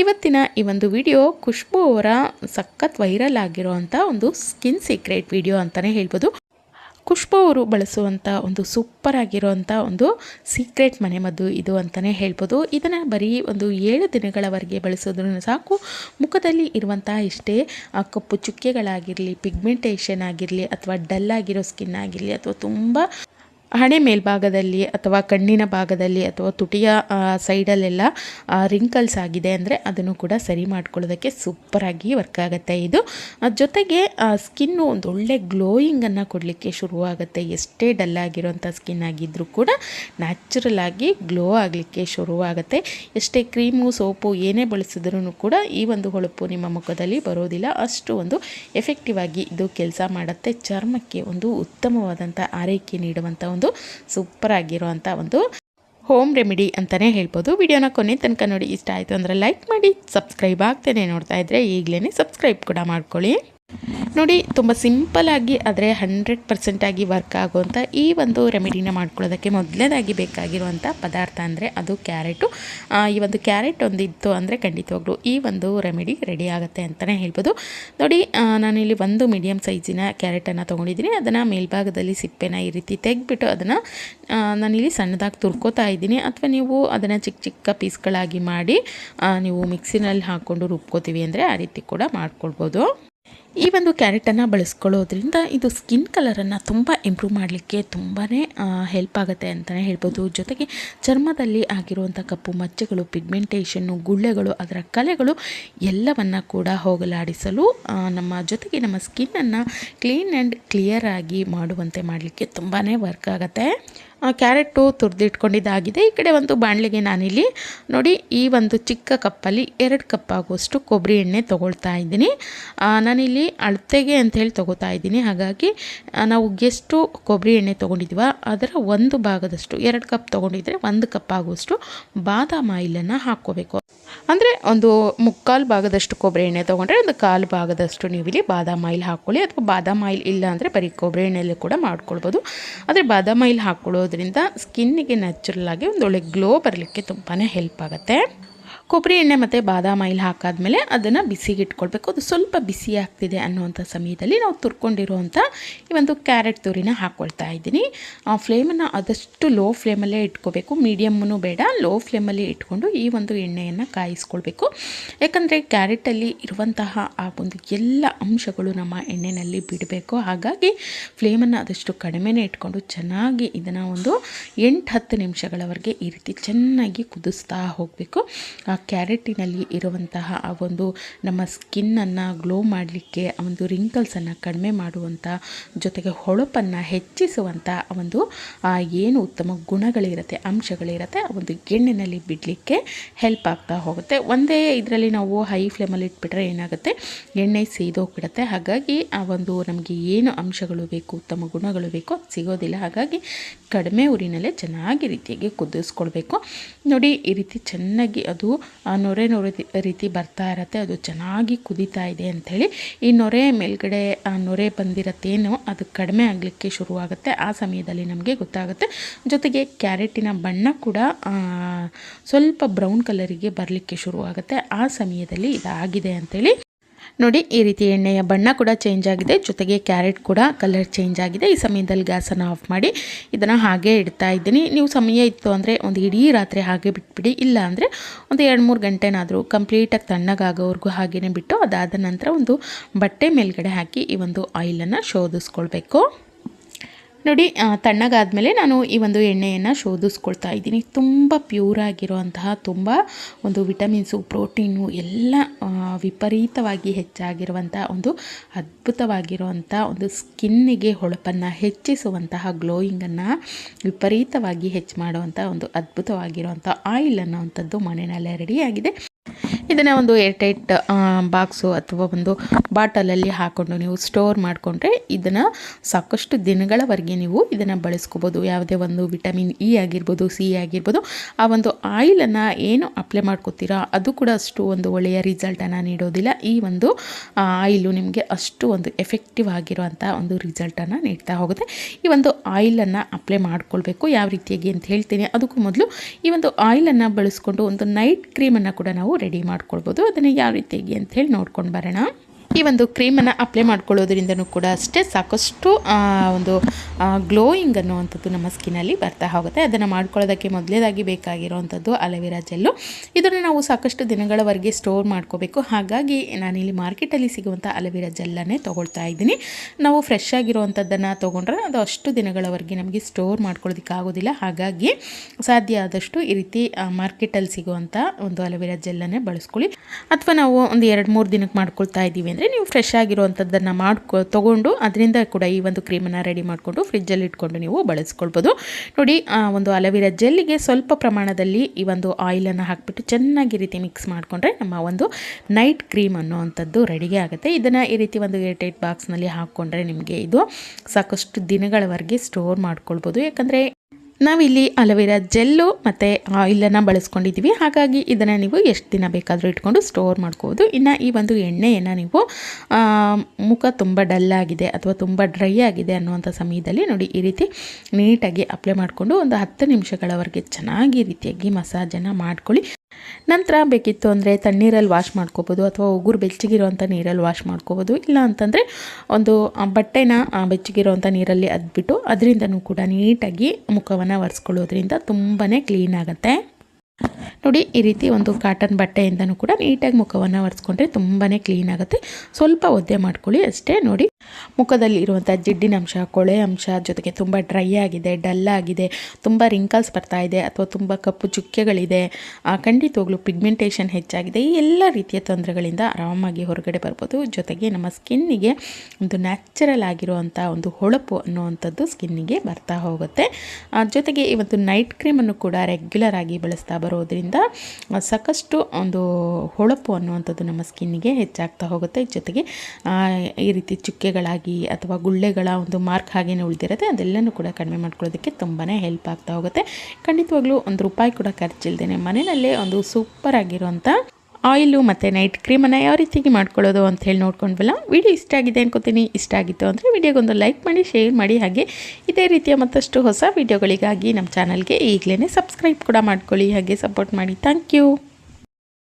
ಇವತ್ತಿನ ಈ ಒಂದು ವಿಡಿಯೋ ಖುಷ್ಬು ಅವರ ಸಖತ್ ವೈರಲ್ ಆಗಿರೋವಂಥ ಒಂದು ಸ್ಕಿನ್ ಸೀಕ್ರೆಟ್ ವಿಡಿಯೋ ಅಂತಲೇ ಹೇಳ್ಬೋದು. ಖುಷ್ಬು ಅವರು ಬಳಸುವಂಥ ಒಂದು ಸೂಪರ್ ಆಗಿರೋವಂಥ ಒಂದು ಸೀಕ್ರೆಟ್ ಮನೆಮದ್ದು ಇದು ಅಂತಲೇ ಹೇಳ್ಬೋದು. ಇದನ್ನು ಬರೀ ಒಂದು ಏಳು ದಿನಗಳವರೆಗೆ ಬಳಸೋದ್ರೂ ಸಾಕು. ಮುಖದಲ್ಲಿ ಇರುವಂಥ ಇಷ್ಟೇ ಕಪ್ಪು ಚುಕ್ಕೆಗಳಾಗಿರಲಿ ಪಿಗ್ಮೆಂಟೇಷನ್ ಆಗಿರಲಿ, ಅಥವಾ ಡಲ್ ಆಗಿರೋ ಸ್ಕಿನ್ ಆಗಿರಲಿ, ಅಥವಾ ತುಂಬ ಹಣೆ ಮೇಲ್ಭಾಗದಲ್ಲಿ ಅಥವಾ ಕಣ್ಣಿನ ಭಾಗದಲ್ಲಿ ಅಥವಾ ತುಟಿಯ ಸೈಡಲ್ಲೆಲ್ಲ ರಿಂಕಲ್ಸ್ ಆಗಿದೆ ಅಂದರೆ ಅದನ್ನು ಕೂಡ ಸರಿ ಮಾಡ್ಕೊಳ್ಳೋದಕ್ಕೆ ಸೂಪರಾಗಿ ವರ್ಕ್ ಆಗುತ್ತೆ ಇದು. ಜೊತೆಗೆ ಸ್ಕಿನ್ನು ಒಂದು ಒಳ್ಳೆ ಗ್ಲೋಯಿಂಗನ್ನು ಕೊಡಲಿಕ್ಕೆ ಶುರುವಾಗುತ್ತೆ. ಎಷ್ಟೇ ಡಲ್ ಆಗಿರೋಂಥ ಸ್ಕಿನ್ ಆಗಿದ್ದರೂ ಕೂಡ ನ್ಯಾಚುರಲ್ ಆಗಿ ಗ್ಲೋ ಆಗಲಿಕ್ಕೆ ಶುರುವಾಗುತ್ತೆ. ಎಷ್ಟೇ ಕ್ರೀಮು ಸೋಪು ಏನೇ ಬಳಸಿದ್ರೂ ಕೂಡ ಈ ಒಂದು ಹೊಳಪು ನಿಮ್ಮ ಮುಖದಲ್ಲಿ ಬರೋದಿಲ್ಲ. ಅಷ್ಟು ಒಂದು ಎಫೆಕ್ಟಿವ್ ಆಗಿ ಇದು ಕೆಲಸ ಮಾಡುತ್ತೆ. ಚರ್ಮಕ್ಕೆ ಒಂದು ಉತ್ತಮವಾದಂಥ ಆರೈಕೆ ನೀಡುವಂಥ ಒಂದು ಸೂಪರ್ ಆಗಿರುವಂಥ ಒಂದು ಹೋಮ್ ರೆಮಿಡಿ ಅಂತಲೇ ಹೇಳ್ಬೋದು. ವಿಡಿಯೋನ ಕೊನೆ ತನಕ ನೋಡಿ ಇಷ್ಟ ಆಯಿತು ಅಂದರೆ ಲೈಕ್ ಮಾಡಿ, ಸಬ್ಸ್ಕ್ರೈಬ್ ಆಗ್ತೇನೆ ನೋಡ್ತಾ ಇದ್ದರೆ ಈಗಲೇ ಸಬ್ಸ್ಕ್ರೈಬ್ ಕೂಡ ಮಾಡ್ಕೊಳ್ಳಿ. ನೋಡಿ, ತುಂಬ ಸಿಂಪಲ್ಲಾಗಿ ಆದರೆ ಹಂಡ್ರೆಡ್ ಪರ್ಸೆಂಟಾಗಿ ವರ್ಕ್ ಆಗುವಂಥ ಈ ಒಂದು ರೆಮಿಡಿನ ಮಾಡ್ಕೊಳ್ಳೋದಕ್ಕೆ ಮೊದಲನೇದಾಗಿ ಬೇಕಾಗಿರುವಂಥ ಪದಾರ್ಥ ಅಂದರೆ ಅದು ಕ್ಯಾರೆಟು ಈ ಒಂದು ಕ್ಯಾರೆಟ್ ಒಂದಿತ್ತು ಅಂದರೆ ಖಂಡಿತವಾಗ್ಲೂ ಈ ಒಂದು ರೆಮಿಡಿ ರೆಡಿ ಆಗುತ್ತೆ ಅಂತಲೇ ಹೇಳ್ಬೋದು. ನೋಡಿ ನಾನಿಲ್ಲಿ ಒಂದು ಮೀಡಿಯಮ್ ಸೈಜಿನ ಕ್ಯಾರೆಟನ್ನು ತೊಗೊಂಡಿದ್ದೀನಿ. ಅದನ್ನು ಮೇಲ್ಭಾಗದಲ್ಲಿ ಸಿಪ್ಪೆನ ಈ ರೀತಿ ತೆಗೆದ್ಬಿಟ್ಟು ಅದನ್ನು ನಾನಿಲ್ಲಿ ಸಣ್ಣದಾಗಿ ತುರ್ಕೋತಾ ಇದ್ದೀನಿ. ಅಥವಾ ನೀವು ಅದನ್ನು ಚಿಕ್ಕ ಚಿಕ್ಕ ಪೀಸ್ಗಳಾಗಿ ಮಾಡಿ ನೀವು ಮಿಕ್ಸಿನಲ್ಲಿ ಹಾಕ್ಕೊಂಡು ರುಬ್ಕೋತೀವಿ ಅಂದರೆ ಆ ರೀತಿ ಕೂಡ ಮಾಡ್ಕೊಳ್ಬೋದು. ಈ ಒಂದು ಕ್ಯಾರೆಟನ್ನು ಬಳಸ್ಕೊಳ್ಳೋದ್ರಿಂದ ಇದು ಸ್ಕಿನ್ ಕಲರನ್ನು ತುಂಬ ಇಂಪ್ರೂವ್ ಮಾಡಲಿಕ್ಕೆ ತುಂಬಾ ಹೆಲ್ಪ್ ಆಗುತ್ತೆ ಅಂತಲೇ ಹೇಳ್ಬೋದು. ಜೊತೆಗೆ ಚರ್ಮದಲ್ಲಿ ಆಗಿರುವಂಥ ಕಪ್ಪು ಮಚ್ಚೆಗಳು ಪಿಗ್ಮೆಂಟೇಷನ್ನು ಗುಳ್ಳೆಗಳು, ಅದರ ಕಲೆಗಳು ಎಲ್ಲವನ್ನು ಕೂಡ ಹೋಗಲಾಡಿಸಲು ನಮ್ಮ ಜೊತೆಗೆ ನಮ್ಮ ಸ್ಕಿನ್ನನ್ನು ಕ್ಲೀನ್ ಆ್ಯಂಡ್ ಕ್ಲಿಯರ್ ಆಗಿ ಮಾಡುವಂತೆ ಮಾಡಲಿಕ್ಕೆ ತುಂಬಾ ವರ್ಕ್ ಆಗುತ್ತೆ. ಕ್ಯಾರೆಟು ತುರಿದಿಟ್ಕೊಂಡಿದ್ದಾಗಿದೆ. ಈ ಕಡೆ ಒಂದು ಬಾಣಲೆಗೆ ನಾನಿಲ್ಲಿ ನೋಡಿ, ಈ ಒಂದು ಚಿಕ್ಕ ಕಪ್ಪಲ್ಲಿ ಎರಡು ಕಪ್ ಆಗುವಷ್ಟು ಕೊಬ್ಬರಿ ಎಣ್ಣೆ ತೊಗೊಳ್ತಾ ಇದ್ದೀನಿ. ನಾನಿಲ್ಲಿ ಅಳತೆಗೆ ಅಂತ ಹೇಳಿ ತೊಗೋತಾ ಇದ್ದೀನಿ. ಹಾಗಾಗಿ ನಾವು ಎಷ್ಟು ಕೊಬ್ಬರಿ ಎಣ್ಣೆ ತೊಗೊಂಡಿದ್ವ ಅದರ ಒಂದು ಭಾಗದಷ್ಟು, ಎರಡು ಕಪ್ ತೊಗೊಂಡಿದ್ರೆ ಒಂದು ಕಪ್ ಆಗುವಷ್ಟು ಬಾದಾಮಾಯಿಲನ್ನು ಹಾಕ್ಕೋಬೇಕು. ಅಂದರೆ ಒಂದು ಮುಕ್ಕಾಲು ಭಾಗದಷ್ಟು ಕೊಬ್ಬರಿ ಎಣ್ಣೆ ತೊಗೊಂಡ್ರೆ ಒಂದು ಕಾಲು ಭಾಗದಷ್ಟು ನೀವು ಇಲ್ಲಿ ಬಾದಾಮ್ ಆಯಿಲ್ ಹಾಕ್ಕೊಳ್ಳಿ. ಅಥವಾ ಬಾದಾಮ್ ಆಯಿಲ್ ಇಲ್ಲ ಅಂದರೆ ಬರೀ ಕೊಬ್ಬರಿ ಎಣ್ಣೆಯಲ್ಲಿ ಕೂಡ ಮಾಡ್ಕೊಳ್ಬೋದು. ಆದರೆ ಬಾದಾಮ್ ಆಯಿಲ್ ಹಾಕ್ಕೊಳ್ಳೋದ್ರಿಂದ ಸ್ಕಿನ್ನಿಗೆ ನ್ಯಾಚುರಲ್ ಆಗಿ ಒಂದು ಒಳ್ಳೆ ಗ್ಲೋ ಬರಲಿಕ್ಕೆ ತುಂಬಾ ಹೆಲ್ಪ್ ಆಗುತ್ತೆ. ಕೊಬ್ಬರಿ ಎಣ್ಣೆ ಮತ್ತು ಬಾದಾಮ ಆಯಿಲ್ ಹಾಕಾದ್ಮೇಲೆ ಅದನ್ನು ಬಿಸಿಗೆ ಇಟ್ಕೊಳ್ಬೇಕು ಅದು ಸ್ವಲ್ಪ ಬಿಸಿ ಆಗ್ತಿದೆ ಅನ್ನುವಂಥ ಸಮಯದಲ್ಲಿ ನಾವು ತುರ್ಕೊಂಡಿರುವಂಥ ಈ ಒಂದು ಕ್ಯಾರೆಟ್ ತುರಿನ ಹಾಕ್ಕೊಳ್ತಾ ಇದ್ದೀನಿ. ಆ ಫ್ಲೇಮನ್ನು ಆದಷ್ಟು ಲೋ ಫ್ಲೇಮಲ್ಲೇ ಇಟ್ಕೋಬೇಕು. ಮೀಡಿಯಮ್ಮೂ ಬೇಡ, ಲೋ ಫ್ಲೇಮಲ್ಲಿ ಇಟ್ಕೊಂಡು ಈ ಒಂದು ಎಣ್ಣೆಯನ್ನು ಕಾಯಿಸ್ಕೊಳ್ಬೇಕು. ಯಾಕಂದರೆ ಕ್ಯಾರೆಟಲ್ಲಿ ಇರುವಂತಹ ಆ ಒಂದು ಎಲ್ಲ ಅಂಶಗಳು ನಮ್ಮ ಎಣ್ಣೆಯಲ್ಲಿ ಬಿಡಬೇಕು. ಹಾಗಾಗಿ ಫ್ಲೇಮನ್ನು ಆದಷ್ಟು ಕಡಿಮೆನೇ ಇಟ್ಕೊಂಡು ಚೆನ್ನಾಗಿ ಇದನ್ನು ಒಂದು ಎಂಟು ಹತ್ತು ನಿಮಿಷಗಳವರೆಗೆ ಈ ರೀತಿ ಚೆನ್ನಾಗಿ ಕುದಿಸ್ತಾ ಹೋಗಬೇಕು. ಕ್ಯಾರೆಟಿನಲ್ಲಿ ಇರುವಂತಹ ಆ ಒಂದು ನಮ್ಮ ಸ್ಕಿನ್ನನ್ನು ಗ್ಲೋ ಮಾಡಲಿಕ್ಕೆ ಆ ಒಂದು ರಿಂಕಲ್ಸನ್ನು ಕಡಿಮೆ ಮಾಡುವಂಥ ಜೊತೆಗೆ ಹೊಳಪನ್ನು ಹೆಚ್ಚಿಸುವಂಥ ಒಂದು ಏನು ಉತ್ತಮ ಗುಣಗಳಿರುತ್ತೆ, ಅಂಶಗಳಿರುತ್ತೆ, ಆ ಒಂದು ಎಣ್ಣೆನಲ್ಲಿ ಬಿಡಲಿಕ್ಕೆ ಹೆಲ್ಪ್ ಆಗ್ತಾ ಹೋಗುತ್ತೆ. ಒಂದೇ ಇದರಲ್ಲಿ ನಾವು ಹೈ ಫ್ಲೇಮಲ್ಲಿ ಇಟ್ಬಿಟ್ರೆ ಏನಾಗುತ್ತೆ? ಎಣ್ಣೆ ಸೇದೋಗ್ಬಿಡುತ್ತೆ ಹಾಗಾಗಿ ಆ ಒಂದು ನಮಗೆ ಏನು ಅಂಶಗಳು ಬೇಕು, ಉತ್ತಮ ಗುಣಗಳು ಬೇಕು ಸಿಗೋದಿಲ್ಲ. ಹಾಗಾಗಿ ಕಡಿಮೆ ಉರಿನಲ್ಲೇ ಚೆನ್ನಾಗಿ ರೀತಿಯಾಗಿ ಕುದಿಸ್ಕೊಳ್ಬೇಕು. ನೋಡಿ, ಈ ರೀತಿ ಚೆನ್ನಾಗಿ ಅದು ನೊರೆ ನೊರೆ ರೀತಿ ಬರ್ತಾ ಇರತ್ತೆ, ಅದು ಚೆನ್ನಾಗಿ ಕುದೀತಾ ಇದೆ ಅಂಥೇಳಿ. ಈ ನೊರೆ ಮೇಲ್ಗಡೆ ಆ ನೊರೆ ಬಂದಿರತ್ತೇನೋ ಅದು ಕಡಿಮೆ ಆಗಲಿಕ್ಕೆ ಶುರುವಾಗುತ್ತೆ, ಆ ಸಮಯದಲ್ಲಿ ನಮಗೆ ಗೊತ್ತಾಗುತ್ತೆ. ಜೊತೆಗೆ ಕ್ಯಾರೆಟಿನ ಬಣ್ಣ ಕೂಡ ಸ್ವಲ್ಪ ಬ್ರೌನ್ ಕಲರಿಗೆ ಬರಲಿಕ್ಕೆ ಶುರುವಾಗುತ್ತೆ, ಆ ಸಮಯದಲ್ಲಿ ಇದಾಗಿದೆ ಅಂಥೇಳಿ. ನೋಡಿ, ಈ ರೀತಿ ಎಣ್ಣೆಯ ಬಣ್ಣ ಕೂಡ ಚೇಂಜ್ ಆಗಿದೆ. ಜೊತೆಗೆ ಕ್ಯಾರೆಟ್ ಕೂಡ ಕಲರ್ ಚೇಂಜ್ ಆಗಿದೆ. ಈ ಸಮಯದಲ್ಲಿ ಗ್ಯಾಸನ್ನು ಆಫ್ ಮಾಡಿ ಇದನ್ನು ಹಾಗೆ ಇಡ್ತಾ ಇದ್ದೀನಿ. ನೀವು ಸಮಯ ಇತ್ತು ಅಂದರೆ ಒಂದು ಇಡೀ ರಾತ್ರಿ ಹಾಗೆ ಬಿಟ್ಬಿಡಿ. ಇಲ್ಲ ಅಂದರೆ ಒಂದು ಎರಡು ಮೂರು ಗಂಟೆನಾದರೂ ಕಂಪ್ಲೀಟಾಗಿ ತಣ್ಣಗಾಗೋವರೆಗೂ ಹಾಗೆಯೇ ಬಿಟ್ಟು ಅದಾದ ನಂತರ ಒಂದು ಬಟ್ಟೆ ಮೇಲ್ಗಡೆ ಹಾಕಿ ಈ ಒಂದು ಆಯಿಲನ್ನು ಶೋಧಿಸ್ಕೊಳ್ಬೇಕು. ನೋಡಿ ತಣ್ಣಗಾದ ಮೇಲೆ ನಾನು ಈ ಒಂದು ಎಣ್ಣೆಯನ್ನು ಶೋಧಿಸ್ಕೊಳ್ತಾ ಇದ್ದೀನಿ. ತುಂಬ ಪ್ಯೂರ್ ಆಗಿರುವಂತಹ, ತುಂಬ ಒಂದು ವಿಟಮಿನ್ಸು ಪ್ರೋಟೀನು ಎಲ್ಲ ವಿಪರೀತವಾಗಿ ಹೆಚ್ಚಾಗಿರುವಂಥ ಒಂದು ಅದ್ಭುತವಾಗಿರುವಂಥ ಒಂದು ಸ್ಕಿನ್ನಿಗೆ ಹೊಳಪನ್ನು ಹೆಚ್ಚಿಸುವಂತಹ ಗ್ಲೋಯಿಂಗನ್ನು ವಿಪರೀತವಾಗಿ ಹೆಚ್ಚು ಮಾಡುವಂಥ ಒಂದು ಅದ್ಭುತವಾಗಿರುವಂಥ ಆಯಿಲ್ ಅನ್ನೋವಂಥದ್ದು ಮನೆಯಲ್ಲೇ ರೆಡಿಯಾಗಿದೆ ಇದನ್ನು ಒಂದು ಏರ್ಟೈಟ್ ಬಾಕ್ಸು ಅಥವಾ ಒಂದು ಬಾಟಲಲ್ಲಿ ಹಾಕ್ಕೊಂಡು ನೀವು ಸ್ಟೋರ್ ಮಾಡಿಕೊಂಡ್ರೆ ಇದನ್ನು ಸಾಕಷ್ಟು ದಿನಗಳವರೆಗೆ ನೀವು ಇದನ್ನು ಬಳಸ್ಕೋಬೋದು. ಯಾವುದೇ ಒಂದು ವಿಟಮಿನ್ ಇ ಆಗಿರ್ಬೋದು ಸಿ ಆಗಿರ್ಬೋದು, ಆ ಒಂದು ಆಯಿಲನ್ನು ಏನು ಅಪ್ಲೈ ಮಾಡ್ಕೋತೀರಾ ಅದು ಕೂಡ ಅಷ್ಟು ಒಂದು ಒಳ್ಳೆಯ ರಿಸಲ್ಟನ್ನು ನೀಡೋದಿಲ್ಲ. ಈ ಒಂದು ಆಯಿಲು ನಿಮಗೆ ಅಷ್ಟು ಒಂದು ಎಫೆಕ್ಟಿವ್ ಆಗಿರುವಂಥ ಒಂದು ರಿಸಲ್ಟನ್ನು ನೀಡ್ತಾ ಹೋಗುತ್ತೆ. ಈ ಒಂದು ಆಯಿಲನ್ನು ಅಪ್ಲೈ ಮಾಡ್ಕೊಳ್ಬೇಕು. ಯಾವ ರೀತಿಯಾಗಿ ಅಂತ ಹೇಳ್ತೀನಿ. ಅದಕ್ಕೂ ಮೊದಲು ಈ ಒಂದು ಆಯಿಲನ್ನು ಬಳಸ್ಕೊಂಡು ಒಂದು ನೈಟ್ ಕ್ರೀಮನ್ನು ಕೂಡ ನಾವು ರೆಡಿ ಮಾಡ್ಕೊಳ್ಬೋದು ಅದನ್ನು ಯಾವ ರೀತಿಯಾಗಿ ಅಂತ ಹೇಳಿ ನೋಡ್ಕೊಂಡು ಬರೋಣ. ಈ ಒಂದು ಕ್ರೀಮನ್ನು ಅಪ್ಲೈ ಮಾಡ್ಕೊಳ್ಳೋದ್ರಿಂದನೂ ಕೂಡ ಅಷ್ಟೇ ಸಾಕಷ್ಟು ಒಂದು ಗ್ಲೋಯಿಂಗ್ ಅನ್ನುವಂಥದ್ದು ನಮ್ಮ ಸ್ಕಿನ್ನಲ್ಲಿ ಬರ್ತಾ ಹೋಗುತ್ತೆ. ಅದನ್ನು ಮಾಡ್ಕೊಳ್ಳೋದಕ್ಕೆ ಮೊದಲೇದಾಗಿ ಬೇಕಾಗಿರೋವಂಥದ್ದು ಅಲೋವೆರಾ ಜೆಲ್ಲು. ಇದನ್ನು ನಾವು ಸಾಕಷ್ಟು ದಿನಗಳವರೆಗೆ ಸ್ಟೋರ್ ಮಾಡ್ಕೋಬೇಕು. ಹಾಗಾಗಿ ನಾನಿಲ್ಲಿ ಮಾರ್ಕೆಟಲ್ಲಿ ಸಿಗುವಂಥ ಅಲೋವೆರಾ ಜೆಲ್ಲನ್ನೇ ತೊಗೊಳ್ತಾ ಇದ್ದೀನಿ. ನಾವು ಫ್ರೆಶ್ ಆಗಿರುವಂಥದ್ದನ್ನು ತೊಗೊಂಡ್ರೆ ಅದು ಅಷ್ಟು ದಿನಗಳವರೆಗೆ ನಮಗೆ ಸ್ಟೋರ್ ಮಾಡ್ಕೊಳ್ಳೋದಕ್ಕೆ ಆಗೋದಿಲ್ಲ. ಹಾಗಾಗಿ ಸಾಧ್ಯ ಆದಷ್ಟು ಈ ರೀತಿ ಮಾರ್ಕೆಟಲ್ಲಿ ಸಿಗುವಂಥ ಒಂದು ಅಲೋವೆರಾ ಜೆಲ್ಲನ್ನೇ ಬಳಸ್ಕೊಳ್ಳಿ. ಅಥವಾ ನಾವು ಒಂದು ಎರಡು ಮೂರು ದಿನಕ್ಕೆ ಮಾಡ್ಕೊಳ್ತಾ ಇದ್ದೀವಿ ಅಂದರೆ ನೀವು ಫ್ರೆಶ್ ಆಗಿರುವಂಥದ್ದನ್ನು ಮಾಡ್ಕೊ, ತೊಗೊಂಡು ಅದರಿಂದ ಕೂಡ ಈ ಒಂದು ಕ್ರೀಮನ್ನು ರೆಡಿ ಮಾಡಿಕೊಂಡು ಫ್ರಿಜ್ಜಲ್ಲಿ ಇಟ್ಕೊಂಡು ನೀವು ಬಳಸ್ಕೊಳ್ಬೋದು. ನೋಡಿ ಒಂದು ಅಲವಿರ ಜೆಲ್ಲಿಗೆ ಸ್ವಲ್ಪ ಪ್ರಮಾಣದಲ್ಲಿ ಈ ಒಂದು ಆಯಿಲನ್ನು ಹಾಕಿಬಿಟ್ಟು ಚೆನ್ನಾಗಿ ರೀತಿ ಮಿಕ್ಸ್ ಮಾಡಿಕೊಂಡ್ರೆ ನಮ್ಮ ಒಂದು ನೈಟ್ ಕ್ರೀಮ್ ಅನ್ನೋವಂಥದ್ದು ರೆಡಿಗೆ ಆಗುತ್ತೆ. ಇದನ್ನು ಈ ರೀತಿ ಒಂದು ಏರ್ಟೈಟ್ ಬಾಕ್ಸ್ನಲ್ಲಿ ಹಾಕ್ಕೊಂಡ್ರೆ ನಿಮಗೆ ಇದು ಸಾಕಷ್ಟು ದಿನಗಳವರೆಗೆ ಸ್ಟೋರ್ ಮಾಡ್ಕೊಳ್ಬೋದು. ಯಾಕಂದರೆ ನಾವಿಲ್ಲಿ ಅಲೋವೆರಾ ಜೆಲ್ಲು ಮತ್ತು ಆಯಿಲನ್ನು ಬಳಸ್ಕೊಂಡಿದ್ದೀವಿ. ಹಾಗಾಗಿ ಇದನ್ನು ನೀವು ಎಷ್ಟು ದಿನ ಬೇಕಾದರೂ ಇಟ್ಕೊಂಡು ಸ್ಟೋರ್ ಮಾಡ್ಕೋಬೋದು ಇನ್ನು ಈ ಒಂದು ಎಣ್ಣೆಯನ್ನು ನೀವು ಮುಖ ತುಂಬ ಡಲ್ ಆಗಿದೆ ಅಥವಾ ತುಂಬ ಡ್ರೈ ಆಗಿದೆ ಅನ್ನುವಂಥ ಸಮಯದಲ್ಲಿ ನೋಡಿ ಈ ರೀತಿ ನೀಟಾಗಿ ಅಪ್ಲೈ ಮಾಡಿಕೊಂಡು ಒಂದು ಹತ್ತು ನಿಮಿಷಗಳವರೆಗೆ ಚೆನ್ನಾಗಿ ರೀತಿಯಾಗಿ ಮಸಾಜನ್ನು ಮಾಡ್ಕೊಳ್ಳಿ. ನಂತರ ಬೇಕಿತ್ತು ಅಂದರೆ ತಣ್ಣೀರಲ್ಲಿ ವಾಶ್ ಮಾಡ್ಕೋಬೋದು ಅಥವಾ ಉಗುರು ಬೆಚ್ಚಗಿರೋವಂಥ ನೀರಲ್ಲಿ ವಾಶ್ ಮಾಡ್ಕೋಬೋದು. ಇಲ್ಲ ಅಂತಂದರೆ ಒಂದು ಬಟ್ಟೆನ ಬೆಚ್ಚಗಿರೋವಂಥ ನೀರಲ್ಲಿ ಅದ್ಬಿಟ್ಟು ಅದರಿಂದನೂ ಕೂಡ ನೀಟಾಗಿ ಮುಖವನ್ನು ಒರೆಸ್ಕೊಳ್ಳೋದ್ರಿಂದ ತುಂಬಾ ಕ್ಲೀನ್ ಆಗುತ್ತೆ. ನೋಡಿ, ಈ ರೀತಿ ಒಂದು ಕಾಟನ್ ಬಟ್ಟೆಯಿಂದನೂ ಕೂಡ ನೀಟಾಗಿ ಮುಖವನ್ನು ಒರೆಸ್ಕೊಂಡ್ರೆ ತುಂಬಾ ಕ್ಲೀನ್ ಆಗುತ್ತೆ. ಸ್ವಲ್ಪ ಒದ್ದೆ ಮಾಡ್ಕೊಳ್ಳಿ ಅಷ್ಟೇ, ನೋಡಿ. ಮುಖದಲ್ಲಿ ಇರುವಂಥ ಜಿಡ್ಡಿನ ಅಂಶ, ಕೊಳೆ ಅಂಶ ಜೊತೆಗೆ ತುಂಬ ಡ್ರೈ ಆಗಿದೆ ಡಲ್ ಆಗಿದೆ, ತುಂಬ ರಿಂಕಲ್ಸ್ ಬರ್ತಾ ಇದೆ, ಅಥವಾ ತುಂಬ ಕಪ್ಪು ಚುಕ್ಕೆಗಳಿದೆ ಖಂಡಿತವಾಗ್ಲೂ ಪಿಗ್ಮೆಂಟೇಷನ್ ಹೆಚ್ಚಾಗಿದೆ, ಈ ಎಲ್ಲ ರೀತಿಯ ತೊಂದರೆಗಳಿಂದ ಆರಾಮಾಗಿ ಹೊರಗಡೆ ಬರ್ಬೋದು. ಜೊತೆಗೆ ನಮ್ಮ ಸ್ಕಿನ್ನಿಗೆ ಒಂದು ನ್ಯಾಚುರಲ್ ಆಗಿರುವಂಥ ಒಂದು ಹೊಳಪು ಅನ್ನುವಂಥದ್ದು ಸ್ಕಿನ್ನಿಗೆ ಬರ್ತಾ ಹೋಗುತ್ತೆ. ಜೊತೆಗೆ ಇವತ್ತು ನೈಟ್ ಕ್ರೀಮನ್ನು ಕೂಡ ರೆಗ್ಯುಲರ್ ಆಗಿ ಬಳಸ್ತಾ ಬರೋದ್ರಿಂದ ಸಾಕಷ್ಟು ಒಂದು ಹೊಳಪು ಅನ್ನುವಂಥದ್ದು ನಮ್ಮ ಸ್ಕಿನ್ನಿಗೆ ಹೆಚ್ಚಾಗ್ತಾ ಹೋಗುತ್ತೆ. ಜೊತೆಗೆ ಈ ರೀತಿ ಚುಕ್ಕೆಗಳಾಗಿ ಅಥವಾ ಗುಳ್ಳೆಗಳ ಒಂದು ಮಾರ್ಕ್ ಹಾಗೇನೆ ಉಳಿದಿರುತ್ತೆ ಅದೆಲ್ಲನೂ ಕೂಡ ಕಡಿಮೆ ಮಾಡ್ಕೊಳ್ಳೋದಕ್ಕೆ ತುಂಬಾ ಹೆಲ್ಪ್ ಆಗ್ತಾ ಹೋಗುತ್ತೆ. ಖಂಡಿತವಾಗ್ಲೂ ಒಂದು ರೂಪಾಯಿ ಕೂಡ ಖರ್ಚಿಲ್ದೇನೆ ಮನೆಯಲ್ಲೇ ಒಂದು ಸೂಪರ್ ಆಗಿರುವಂಥ ಆಯಿಲು ಮತ್ತು ನೈಟ್ ಕ್ರೀಮನ್ನು ಯಾವ ರೀತಿಯಾಗಿ ಮಾಡ್ಕೊಳ್ಳೋದು ಅಂತ ಹೇಳಿ ನೋಡ್ಕೊಂಡ್ವಲ್ಲ? ವಿಡಿಯೋ ಇಷ್ಟ ಆಗಿದೆ ಅನ್ಕೋತೀನಿ. ಇಷ್ಟ ಆಗಿತ್ತು ಅಂದರೆ ವಿಡಿಯೋಗೊಂದು ಲೈಕ್ ಮಾಡಿ, ಶೇರ್ ಮಾಡಿ. ಹಾಗೆ ಇದೇ ರೀತಿಯ ಮತ್ತಷ್ಟು ಹೊಸ ವಿಡಿಯೋಗಳಿಗಾಗಿ ನಮ್ಮ ಚಾನಲ್ಗೆ ಈಗಲೇ ಸಬ್ಸ್ಕ್ರೈಬ್ ಕೂಡ ಮಾಡ್ಕೊಳ್ಳಿ. ಹಾಗೆ ಸಪೋರ್ಟ್ ಮಾಡಿ. Thank you.